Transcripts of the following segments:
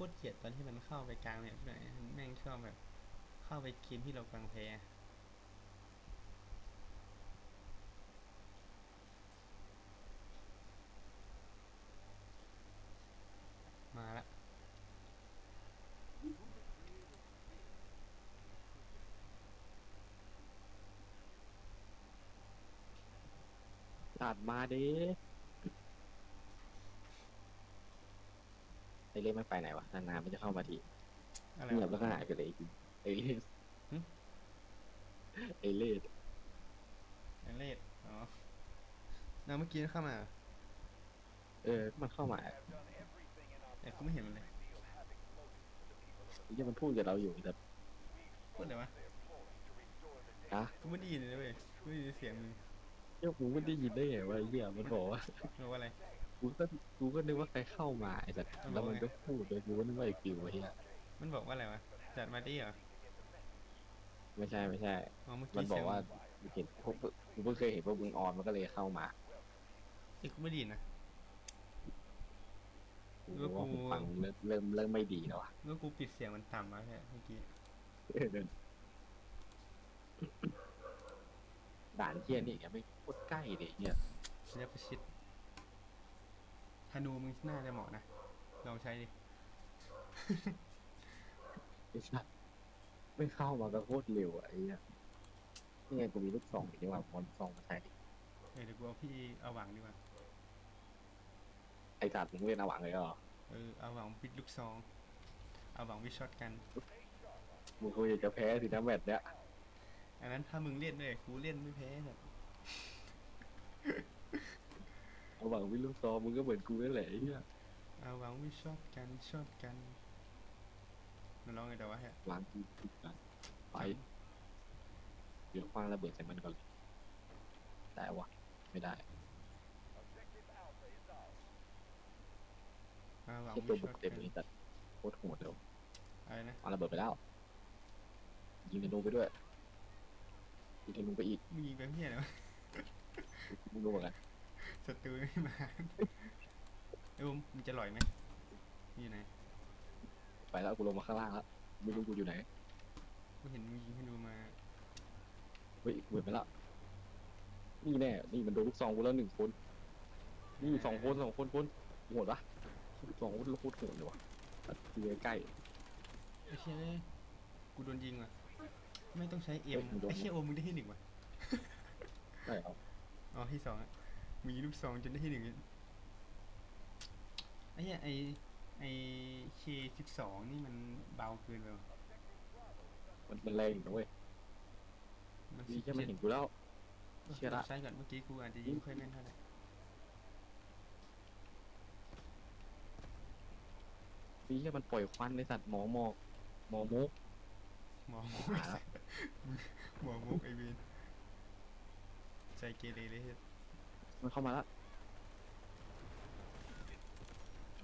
โคตรเกลียดตอนที่มันเข้าไปกลางเนี่ยหน่อยแม่งชอบแบบ เข้าไปเกมที่เรากำลังแพ้มาละตัดมาดิไอ เล่ไม่ไปไหนวะนานๆมันจะเข้ามาทีอะไรเงียบวะแล้วก็หายไปเลยจริงไอเล่หึไอเล่ไอเลดอ๋อนาเมื่อกี้เข้ามาเหรอเออ มันเข้ามาแต่กูไม่เห็นมันเลยที่มันพูดกับเราอยู่แต่พูดอะไรวะฮะกูไม่ได้ยินเลยเว้ยกูไม่ได้ยินเสียงมึงเหี้ยกูไม่ได้ยินได้ไงว่าไอ้เหี้ยมันบอกว่าบอกว่าอะไร กูก็กูก็นึกว่าใครเข้ามาไอ้สัตว์มันบแล้อกวว่ามันไงก็พูดเลยกูก็นึกว่าไอ้กิวไอ้เหี้ยมันบอกว่าอะไรวะ จัดมาดีเหรอไม่ใช่ไม่ใช่ อ๋อเมื่อมักี้นบเสีอยกงว่าเห็นพวกกูเพิ่งเคยเห็นพวกมึงออนมันก็เลยเข้ามาเอ้ยกูไม่ได้ยินนะ กูแล้วกู ว่าผมฟังเริ่มเริ่มเริ่มไม่ดีแล้วอะแล้วกูปิดเสียงมันต่ำมาแค่เมื่อกี้ ด่านเที่ยนี่แกไม่โคตรใกล้เลยเนี่ยเรียกประชิด ธนูมึงน่าจะเหมาะนะ ลองใช้ดิ ไอ้สัตว์ไม่เข้ามาก็โคตรเร็วอะไอ้เนี่ยนี่ไงกูมีลูกซองอีกดีกว่าพอนซองมาใช้ดิเออเดี๋ยวกูเอาพี่เอาหวังดีกว่า ไอ้สัตว์มึงเล่นอาหวังเลยเหรอเออเอาหวังปิดลูกซอง เอาหวังวิช็อตกัน มึงคงจะแพ้สินะแมตช์เนี้ยอันนั้นถ้ามึงเล่นเลยกูเล่นไม่แพ้ครั บอาหวังวิลูกซองมึงก็เหมือนกูนั่นแหละไอ้เนี่ยเอาหวังวิช็อตกันช็อตกันมันร้องไงแต่ว่าฮะวางทีทีกันไปเดี๋ยวคว้างระเบิดใส่มันก่อนเลยได้วะไม่ได้เอาหวังแค่วิตัวช็บุอกตเต็มกันเลยแต่โคตรโหดเลยอะไรนะวางระเบิดไปแล้วยิงธนูไปด้วยยิงธนูไปอีกมึงยิงไปเพี้ยอะไรวะ มึงรู้เหมือนกัน ศัตรูไม่มาเออมึงจะลอยไหมมึงอยู่ไหนไปแล้วกูลงมาข้างล่างแล้วไม่รู้กูอยู่ไหนกูเห็นมึงยิงให้ดูมาเฮ้ยเบิดไปแล้วนี่แน่นี่มันโดนลูกซองกูแล้วหนึ่งคนนี่สองคนสองคนคนโหดปะสองคนโคตรโหดเลยวะอยู่ใกล้ไอ้เชี่ยเอ้ยกูโดนยิงว่ะไม่ต้องใช้เอ็มเฮ้ยมึงโดนไอ้เชี่ยโอมึงได้ที่หนึ่งว่ะๆใช่ครับอ๋อที่สองอะ มีลูกซองจนได้ที่หนึ่งไอ้เหี้ยไอไอเคสิบสองนี่มันเบาเกินไปว่ะมันมันแรงอยู่นะเว้ยมันนี่แค่ไม่เห็นกูแล้ว เชี่ยละ ใช้ก่อนเมื่อกี้กูอาจจะยิงไม่ค่อยแม่นเท่าไหร่นี่แค่มันปล่อยควันในสัตว์หมอหมอกหมอมุกหมอมุกหาแล้วหมอมุกไอเวนใจเกเรเลยเฮ้ย มันเข้ามาแล้ว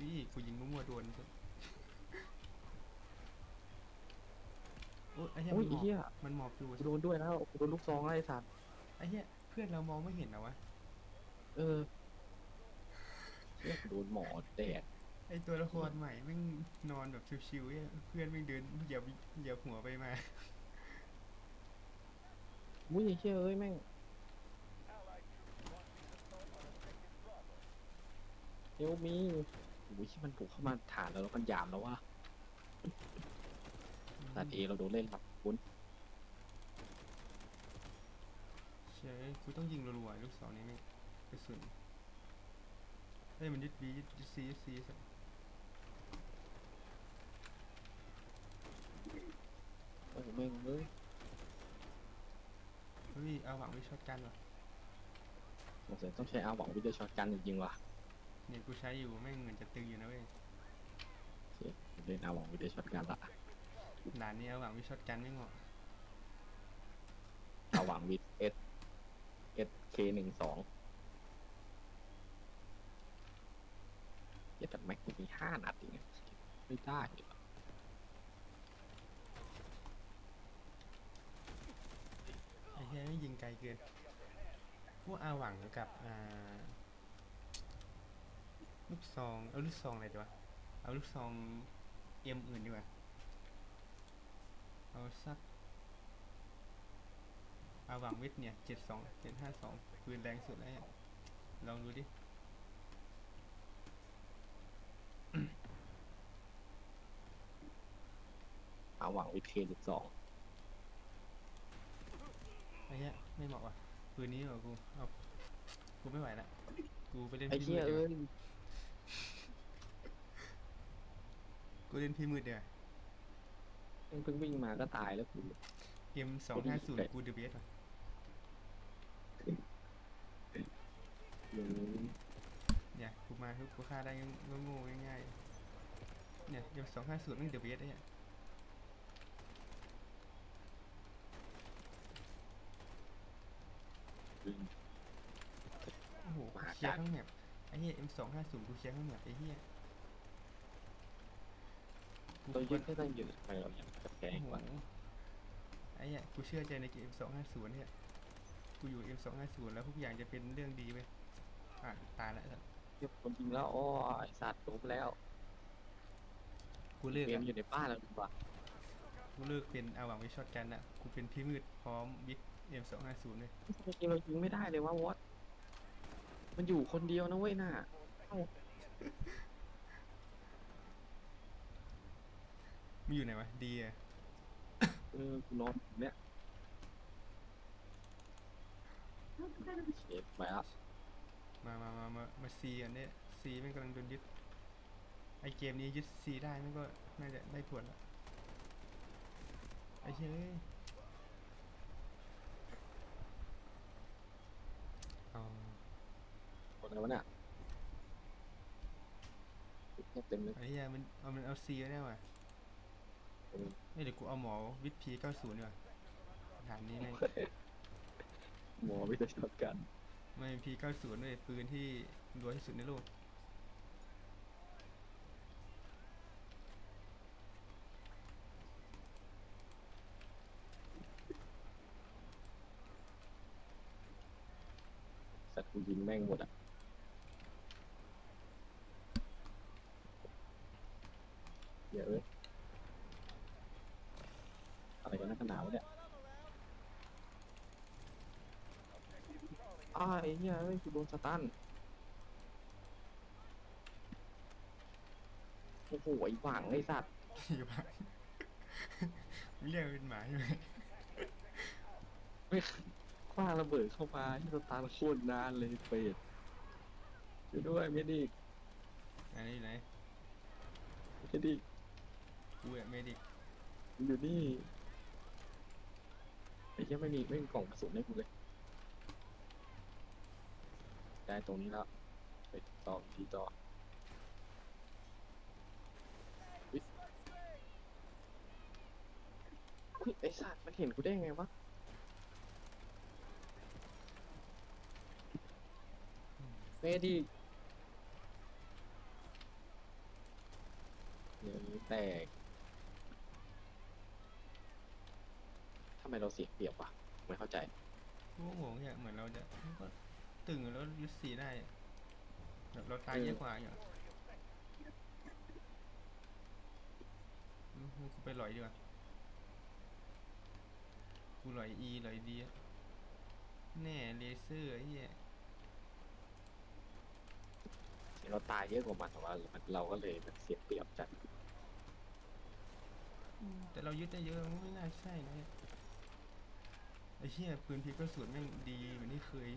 นี่กูยิงมั่วๆโดนซะโอ้ยไอ้เหี้ยอุ้มัยนหมไอ้อบเหี้ยมันหมอบอยู่กูโดนด้วยแล้วกูโดนลูกซองแล้วไอ้สัตว์ไอ้เหี้ยเพื่อนเรามองไม่เห็นนะวะเออเหี้ยกูโดนหมอแดดไอตัวละครใหม่แม่งนอนแบบชิวๆเนี่ยเพื่อนแม่งเดินเหยียบเหยียบหัวไปมา มุ้ยไอ้เชี่ยเอ้ยแม่ง เฮลมีโอ้ยที่มันบุกเข้ามาฐานแล้วแล้วมันยามแล้วว่าตัดเอเราโดนเล่นครับคุณเชยกูต้องยิงรัวๆลูกศรนี้แม่งกระสุนเฮ้ยมันยึดบียึดยึดซียึดซีสักเออแม่งเอ้ยเฮ้ยเอาหวังไว้ช็อตกันว่ะสงสัยต้องใช้อาหวังวิดีโอช็อตกันจริงๆว่ะ เนี่ยกูใช้อยู่แม่งเหมือนจะตึงอยู่นะเว้ยโอเคเล่นอาหวังวิดีโอช็อตกันละด่านนี้เอาหวังไว้ช็อตกันไม่เหมาะอาหวังวิดเอสเอสเคหนึ่งสองอย่าแต่แม็กกูมีห้านัดเองอะไม่ได้เหรอไอ้เหี้ยแม่งยิงไกลเกินพวกอาหวังกับอ่า ลูกซอง เอาลูกซองอะไรดีวะ เอาลูกซองเอ็มอื่นดีกว่า เอาสัก เอาหวังวิทย์เนี่ยเจ็ดสองเจ็ดห้าสองปืนแรงสุดแล้วเนี่ยลองดูดิ เอาหวังวิเทนสิบสองไอ้เนี้ยไม่เหมาะว่ะปืนนี้เหรอกู เอา กูไม่ไหวละ กูไปเล่นไอ้พี่เหี้มืยดดีกเอ้ว่าย กูเล่นพี่มืดเดียวเพิ่งวิ่งมาก็ตายแล้วกู เอ็มสองห้าศูนย์กูเดอะเบสว่ะยังเนี่ยกูมาทุกกูฆ่าได้งงๆง่ายๆเนี่ยเอ็มสองห้าศูนย์มันเดอะเบสไอ้เนี่ยโอ้โหเคลียร์ทั้งแมปไอ้เหี้ยเอ็มสองห้าศูนย์กูเคลียร์ทั้งแมปไอ้เหี้ย กูเราควยึรดให้ได้ยืนทำไมเราอยากจะแพ้โอ้โหกว่าไอ้เนี่ยกูเชื่อใจในเกมสองห้าศูนย์เนี่ย กูอยู่เอ็มสองห้าศูนย์แล้วทุกอย่างจะเป็นเรื่องดีไปอะตายแล้วสัตว์เทียบคนจริงแล้วอ้อไอสัตว์ล้มแล้วกูเลิกเกแล้มวอยู่ในบ้านแล้วดีกว่ากูเลิกเป็นอาหวังวิช็อตกันอะกูเป็นพี่มืดพร้อมบิ๊กเอ็มสองห้าศูนย์เลยจริงๆเรายิงไม่ได้เลยว่าวอตมันอยู่คนเดียวนะเว้ยน่ะ มีอยู่ไหนวะ ดีอะเออกูนอนอยู่เนี่ยเชฟไปแล้วมามามามามาซีกันเนี่ยซีแม่งกำลังโดนยึด ไอเกมนี้ยึดซีได้แม่งก็น่าจะได้ผลละไอ้เฮ้ยเอาคนอะไรวะเนี่ยเต็มเลยไอ้เหี้ยมันเอามันเอาซีไว้ได้ว่ะ เออเอ้ยเดี๋ยวกูเอาหมอวิทพีเก้าศูนย์ดีกว่าฐานนี้แม่งหมอวิทยาการไม่พีเก้าศูนย์เลยปืนที่รวยที่สุดในโลกสัตว์กูยิงแม่งหมดอะเดี๋ยวเอ้ย อะไรกันนักกันหนาวะเนี่ยอ้าวไอ้เหี้ยเอ้ยกูโดนสตันโอ้โหไอ้หวังไอ้สัตว์อยู่บ้านมึงเรียกมันเป็นหมาใช่ไหมคว้างระเบิดเข้ามาที่สตาร์ทโคตรนานเลยเปรตช่วยด้วยเมดิกอันนี้ไหนเมดิกกูอะเมดิกมันอยู่นี่ไอ้เหี้ยไม่มีไม่มีกล่องกระสุนให้กูเลย ได้ตรงนี้แล้ว ไปต่อทีต่ออุ๊ยไอ้สัตว์มันเห็นกูได้ไงวะ เมดิกเดี๋ยวนี้แตกทำ ไมเราเสียเปรียบวะไม่เข้าใจกูก็งงเนี่ยเหมือนเราจะมันก็ตึงแล้วยึดสีได้อะแบบเราตายเออเยอะกว่าอย่างอืมกูไปหลอยดีกว่ากูหลอยอีหลอยดีอะแน่เลเซอร์ไอ้เหี้ยเราตายเยอะกว่ามันแต่ว่ามันเราก็เลยมันเสียเปรียบจัดแต่เรายึดได้เยอะมันไม่น่าใช่นะเนี่ย ไอ้เหี้ยปืนพีกระสุนแม่งดีเหมือนที่เคย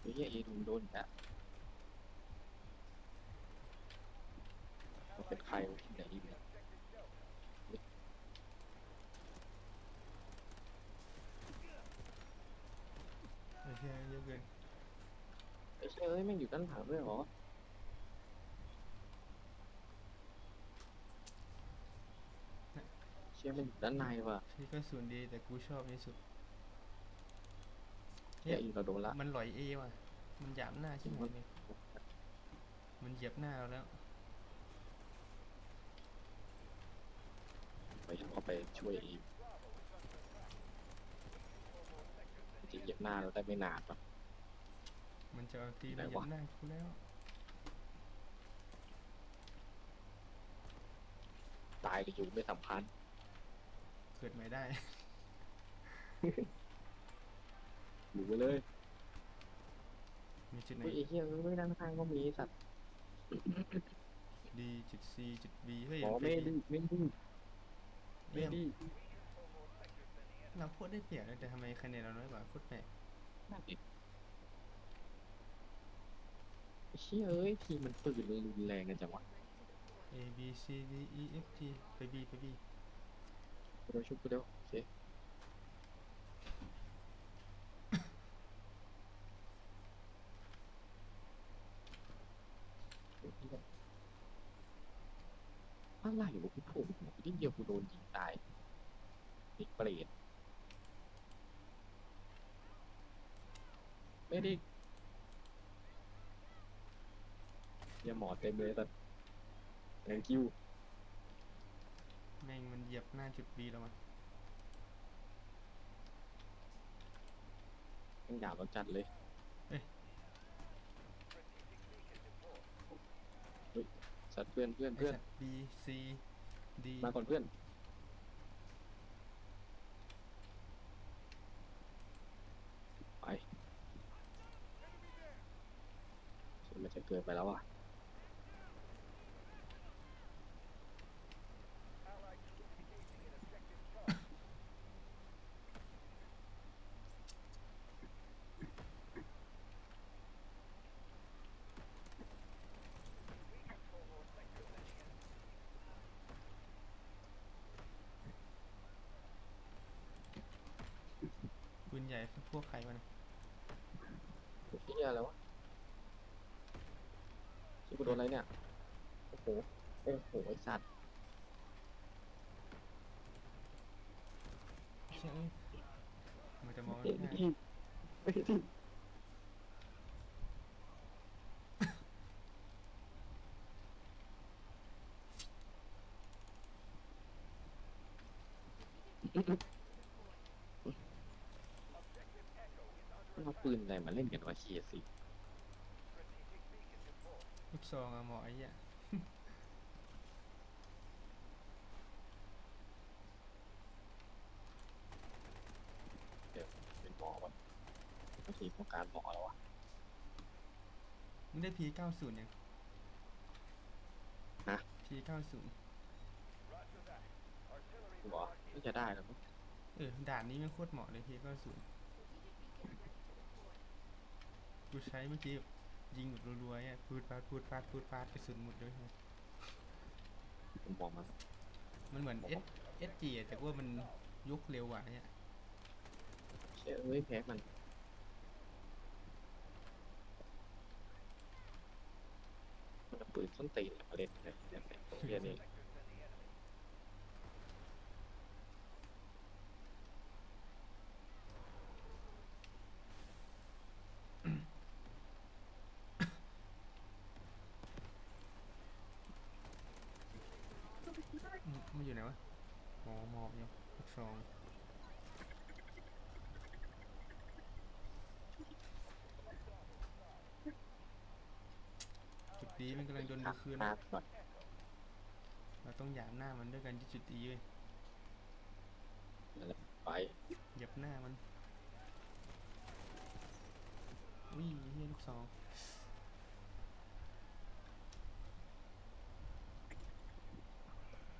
เฮ้ยเอดูโดนอีกแล้วมันเป็นใครวะที่ไหนอีกเนี่ยไอ้เหี้ยเยอะเกินไอ้เชื่ยเอ้ยแม่งอยู่ด้านหลังด้วยเหรอ เชื่อมันอยู่ด้านในว่ะพีกระสุนดีแต่กูชอบที่สุดเฮ้ยเราโดนละมันหลอยเอว่ะ มันหยามหน้าใช่ไหมเนี่ยมันเหยียบหน้าเราแล้ว ไปเข้าไปช่วยเองจะเหยียบหน้าเราได้ไม่นานปะมันจะเอาตีไหนเราเหยียวะบหน้ากูแล้วายหรืออยู่ไม่สำคัญ เกิดใหม่ได้อยู่ไปเลยมีจุดไหนเฮ้ยไอ้เหี้ยไม่ด้านข้างก็มีสัตว์ดีจุด C จุด B เฮ้ยอ๋อมันไม่เป็นดีไม่ดีไม่เยี่ยมดีเราโคตรได้เปรียบเลยแต่ทำไมคะแนนเราน้อยกว่าโคตรแปลกนั่นดิไอ้เชี่ยเอ้ยทีมมันปืนรุนแรงกันจังวะ A B C D E F G ไป B ไป B เร็วชุบกูเร็วโอเคอะไรวะกูโผล่หัวนิดเดียวกูโดนยิงตายไอ้เปรตไม่ได้อย่าหมอเต็มเลยแต่ thank you แม่งมันเหยียบหน้าจุด B แล้วมันต้องหยาบเราจัดเลยเอ้ยเฮ้ยสัตว์เพื่อนเพื่อนไอ้เพื่อนสัตว์ B C D มาก่อนเพื่อน ไปฉันมันจะเกินไปแล้วอะ ใหญ่พวกใครวะเนี่ยเฮียอะไรวะชิบุโดนอะไรเนี่ย โอ้โห โอ้โห ไอสัตว์ใช่เอ้ยมันจะมองเฮ้ไม่ยได้ที่เฮ้ยที่มันเอา ปืนอะไรมาเล่นกันวะเชียสิลูกซองอะหมอไอ้เหี้ยเป็นหมอวะบางทีต้องการหมอแล้ววะมึงได้ P 90ยังฮะ P 90หมอน่าจะได้แล้วมั้งเออด่านนี้แม่งโคตรเหมาะเลย P 90กู ใช้เมื่อกี้แบบยิงแบบรัวๆเนี่ยพูดปาดพูดปาดพูดปาดกระสุนหมดเลยผมบอกมันมันเหมือน S S G อะแต่ว่ามันยกเร็วกว่าเนี่ยเชื่อเอ้ยแพ้มันมันเอาปืนส้นตีนมาเล่นเลยเนี่ยเนี่ยตรงเนี้ยนี่อืมมันอยู่ไหนวะหมอหม อบอยู่ลูกซองจุดดีมันกำลังโดนดูคืนตาก่อนเราต้องหยามหน้ามันด้วยกันที่จุดดีเว้ยนั่นแหละไปเหยียบหน้ามันอุ้ยเฮียลูกซอง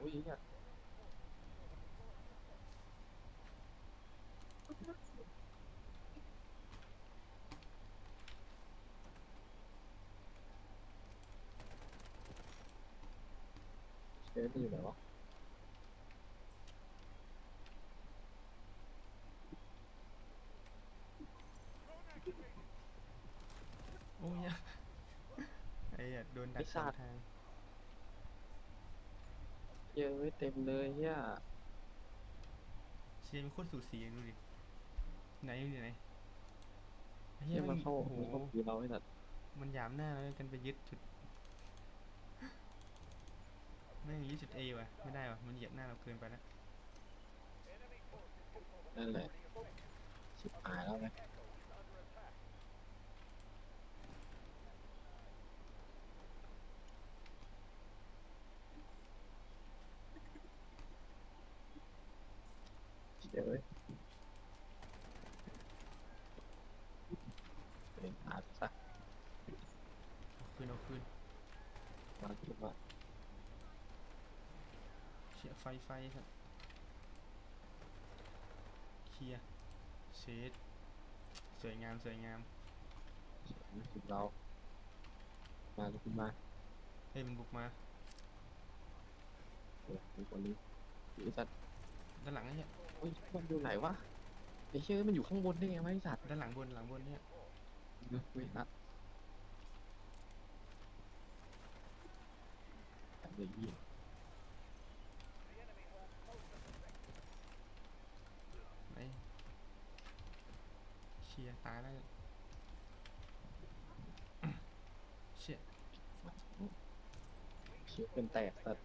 อุ้ยเนี่ย เชื่อมันอยู่ไหนวะโอ้ยอะไอ้อะโดนดักสองทางเยอะเว้ยเต็มเลยเฮียเชียร์มันโคตรสูสีดูดิไหนอยู่ไหนไอ้เฮีเฮียยมัมันนเข้าโอ้โหมันเข้าคือเราไอ้สัตว์มันหยามหน้าแล้วกันไปยึดจุด ไม่ยี่สิบเอวะไม่ได้วะมันเหยียดหน้าเราเกินไปแล้วนั่นแหละชิบหายแล้วไหมเดี๋ยว ไฟไฟครับเคลียร์เชดสวยงามสวยงามถึงเรา มาลุกขึ้นมาเฮ้ยมันบุกมาเออมีคนนี้ไอ้สัตว์ด้านหลังไอ้เนี่ยเฮ้ยมันอยู่ไหนวะไอ้เชื่อมันอยู่ข้างบนได้ไงวะไอ้สัตว์ด้านหลังบนหลังบนเนี่ยเนอะเว้ยนะแต่เดี๋ยวเหี้ย ไอ้เคลียร์ ตายแล้วเชี่ยเชื่อเป็นแตกสัตว์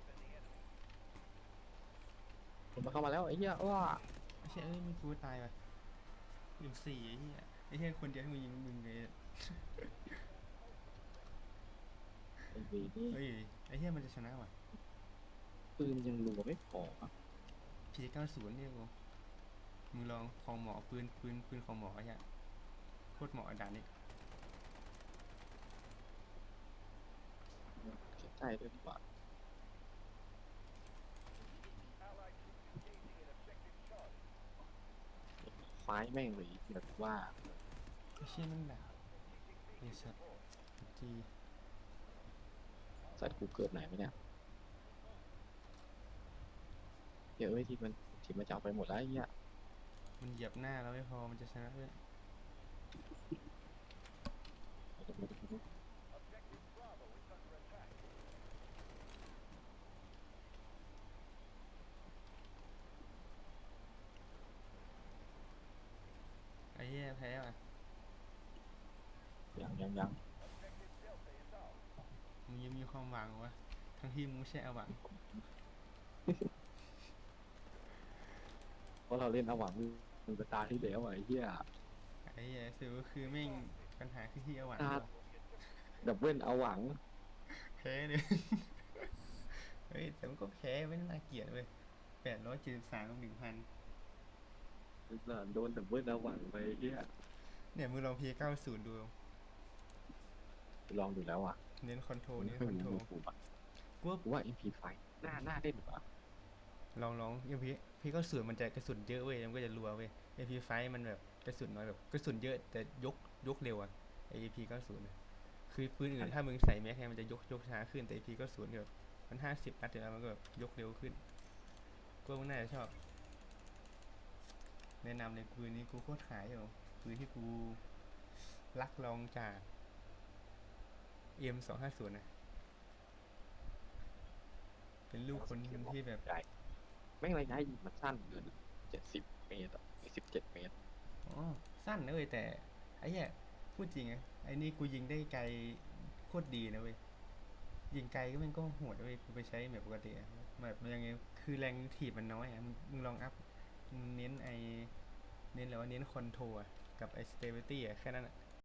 มันมาเข้ามาแล้วไอ้เหี้ยว้าไอ้เชี่ยเอ้ยมีกูตายว่ะอยู่สี่ไอ้เหี้ยไอ้เหี้ยคนเดียวที่มึงยิงมึงเลยไอ้เวยนี่เฮ้ยไอ้เหี้ยมันจะชนะว่ะปืนยังรัวไม่พออะพีเก้าศูนย์เนี่ยกูมึงลองของหมอปืนปืนปืนของหมอไอ้เหี้ย โคตรเหมาะกับด่านนี้เสียใจด้วยดีกว่าไฟแม่งเลยแบบว่าไอ้เชี่ยมันด่าไอ้สัตว์จีสัตว์กูเกิดไหนไหมเนี่ยเดี๋ยวเอ้ยที่มันที่มันจะเอาไปหมดแล้วไอ้เหี้ยมันเหยียบหน้าเราไม่พอมันจะชนะด้วยไอ้เหี้ยแพ้ว่ะ ยังยังยังมึงยังมีความหวังวะทั้งที่มึงไม่ใช่เอาหวังเพราะเราเล่นเอาหวังมือมือตาที่แล้วอะไอ้เหี้ยไอ้เหี้ยสือก็คือแม่งปัญหาคือที่เอาหวังครับว่ะดับเบิลเอาหวังแพ้เลยเฮ้ยแต่มันก็แพ้ไม่น่าเกลียดเว้ยแปดร้อยเจ็ดสิบสามกับหนึ่งพันโดนดับเบิลเอาหวังไปไอ้เหี้ยเนี่ยมึงลองพีเก้าศูนย์ดู ลองดูแล้วอะเน้นคอนโทรลไม่เน้นค่อยคอนมีโทรลมือกูอะกูว่ากูว่า MP5 หน้าหน้าเล่นกว่าลองลองเอ็มพีพีเก้าศูนย์มันจะกระสุนเยอะเว้ยมันก็จะรัวเว้ยเอ็มพีไฟมันแบบกระสุนน้อยแบบกระสุนเยอะแต่ยกยกเร็วอะไอพีเก้าศูนย์คือปืนอื่นถ้ามึงใส่แม็กเนี่ยมันจะยกยกช้าขึ้นแต่พีเก้าศูนย์แบบมันห้าสิบนัดเดียวแล้วมันก็แบบยกเร็วขึ้นกูว่ามึงน่าจะชอบ แนะนำเลยปืนนี้กูโคตรขายอยู่ปืนที่กูรักลองจาก เอ็มสองห้าศูนย์นะเป็นลูกคนหนึ่งที่แบบใหญ่แม่งระยะยิงมันสั้นเกินเจ็ดสิบเมตรอะสิบเจ็ดเมตรอ๋อสั้นนะเว้ยแต่ไอ้เหี้ยพูดจริงไงไอ้นี่กูยิงได้ไกลโคตรดีนะเว้ยยิงไกลก็มันก็โหดนะเว้ยกูไปใช้แบบปกติอะแบบยังไงคือแรงถีบมันน้อยอะมึงมึงลองอัพมึงเน้นไอเน้นแล้วว่าเน้นคอนโทรอะกับไอสเตเบิลิตี้อะแค่นั้นอะ